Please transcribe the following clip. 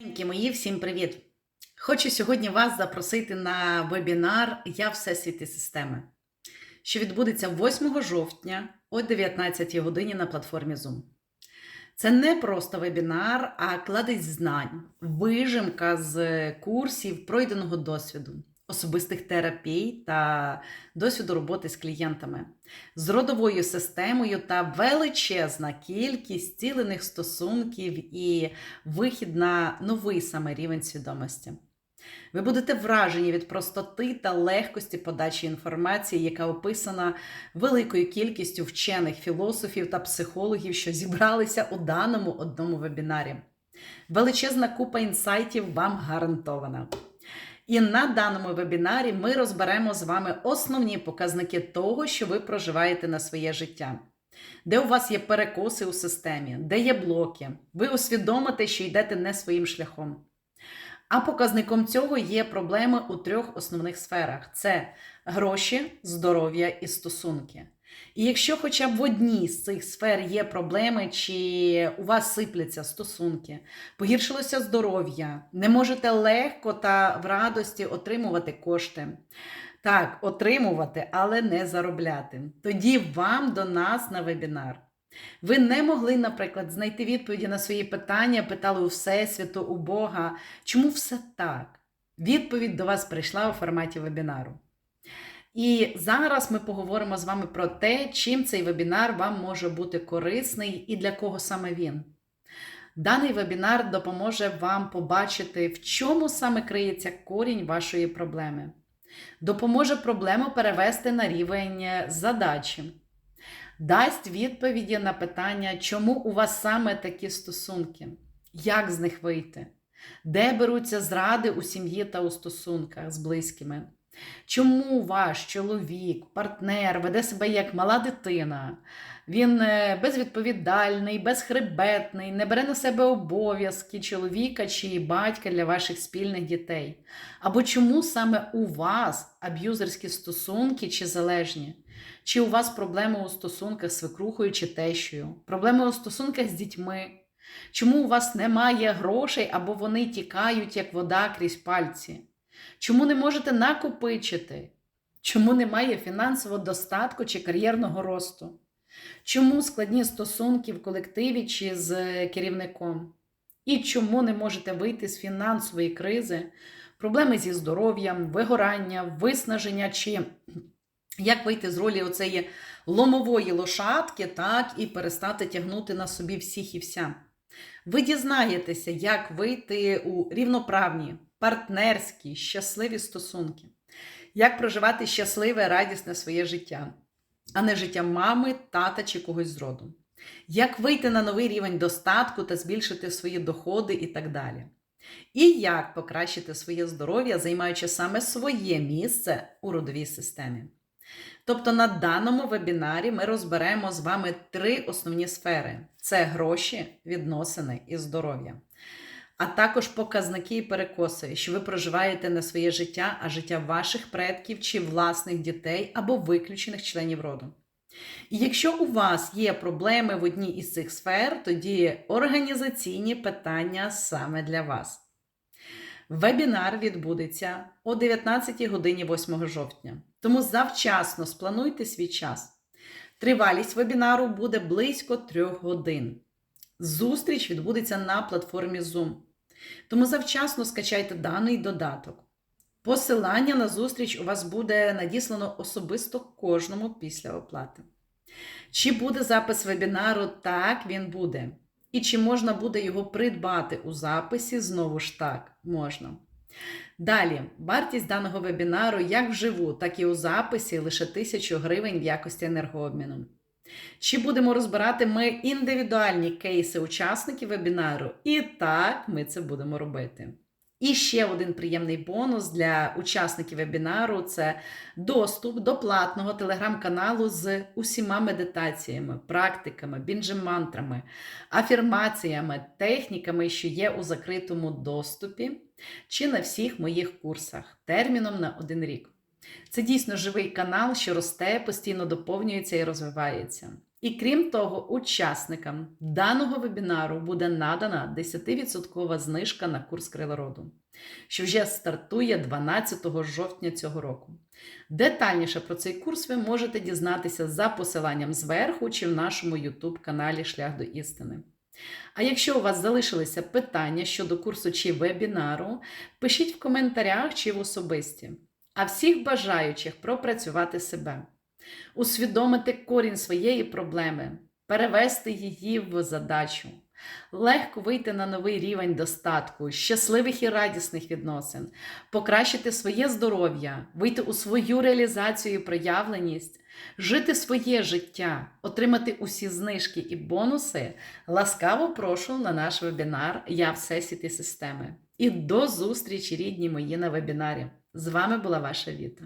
Дорогенькі мої, всім привіт! Хочу сьогодні вас запросити на вебінар Я Всесвіти системи, що відбудеться 8 жовтня о 19 годині на платформі Zoom. Це не просто вебінар, а кладезь знань, вижимка з курсів пройденого досвіду, особистих терапій та досвіду роботи з клієнтами, з родовою системою та величезна кількість цілених стосунків і вихід на новий саме рівень свідомості. Ви будете вражені від простоти та легкості подачі інформації, яка описана великою кількістю вчених філософів та психологів, що зібралися у даному одному вебінарі. Величезна купа інсайтів вам гарантована. І на даному вебінарі ми розберемо з вами основні показники того, що ви проживаєте на своє життя. Де у вас є перекоси у системі, де є блоки, ви усвідомите, що йдете не своїм шляхом. А показником цього є проблеми у трьох основних сферах: це гроші, здоров'я і стосунки. І якщо хоча б в одній з цих сфер є проблеми, чи у вас сипляться стосунки, погіршилося здоров'я, не можете легко та в радості отримувати кошти. Так, отримувати, але не заробляти. Тоді вам до нас на вебінар. Ви не могли, наприклад, знайти відповіді на свої питання, питали у Всесвіту, у Бога. Чому все так? Відповідь до вас прийшла у форматі вебінару. І зараз ми поговоримо з вами про те, чим цей вебінар вам може бути корисний і для кого саме він. Даний вебінар допоможе вам побачити, в чому саме криється корінь вашої проблеми. Допоможе проблему перевести на рівень задачі дасть відповіді на питання, чому у вас саме такі стосунки, як з них вийти, де беруться зради у сім'ї та у стосунках з близькими. Чому ваш чоловік, партнер веде себе як мала дитина? Він е, безвідповідальний, безхребетний, не бере на себе обов'язки чоловіка чи батька для ваших спільних дітей. Або чому саме у вас аб'юзерські стосунки чи залежні? Чи у вас проблеми у стосунках з свекрухою чи тещою? Проблеми у стосунках з дітьми? Чому у вас немає грошей або вони тікають, як вода крізь пальці? Чому не можете накопичити? Чому немає фінансового достатку чи кар'єрного росту? Чому складні стосунки в колективі чи з керівником? І чому не можете вийти з фінансової кризи, проблеми зі здоров'ям, вигорання, виснаження чи як вийти з ролі оцеї ломової лошадки, так, і перестати тягнути на собі всіх і вся? Ви дізнаєтеся, як вийти у рівноправні, партнерські, щасливі стосунки, як проживати щасливе, радісне своє життя, а не життя мами, тата чи когось з роду. Як вийти на новий рівень достатку та збільшити свої доходи і так далі. І як покращити своє здоров'я, займаючи саме своє місце у родовій системі. Тобто на даному вебінарі ми розберемо з вами три основні сфери: це гроші, відносини і здоров'я. А також показники і перекоси, що ви проживаєте не своє життя, а життя ваших предків чи власних дітей або виключених членів роду. І якщо у вас є проблеми в одній із цих сфер, тоді організаційні питання саме для вас. Вебінар відбудеться о 19 годині 8 жовтня. Тому завчасно сплануйте свій час. Тривалість вебінару буде близько 3 годин. Зустріч відбудеться на платформі Zoom. Тому завчасно скачайте даний додаток. Посилання на зустріч у вас буде надіслано особисто кожному після оплати. Чи буде запис вебінару? Так, він буде. І чи можна буде його придбати у записі? Знову ж так, можна. Далі, вартість даного вебінару як вживу, так і у записі лише 1000 гривень в якості енергообміну. Чи будемо розбирати ми індивідуальні кейси учасників вебінару? І так, ми це будемо робити. І ще один приємний бонус для учасників вебінару це доступ до платного телеграм-каналу з усіма медитаціями, практиками, бінджемантрами, афірмаціями, техніками, що є у закритому доступі, чи на всіх моїх курсах терміном на один рік. Це дійсно живий канал, що росте, постійно доповнюється і розвивається. І крім того, учасникам даного вебінару буде надана 10% знижка на курс крилороду, що вже стартує 12 жовтня цього року. Детальніше про цей курс ви можете дізнатися за посиланням зверху чи в нашому YouTube каналі Шлях до істини. А якщо у вас залишилися питання щодо курсу чи вебінару, пишіть в коментарях чи в особисті. А всіх бажаючих пропрацювати себе, усвідомити корінь своєї проблеми, перевести її в задачу, легко вийти на новий рівень достатку, щасливих і радісних відносин, покращити своє здоров'я, вийти у свою реалізацію і проявленість, жити своє життя, отримати усі знижки і бонуси, ласкаво прошу на наш вебінар Я Всесвіт системи. І до зустрічі, рідні мої, на вебінарі. З вами була ваша Віта.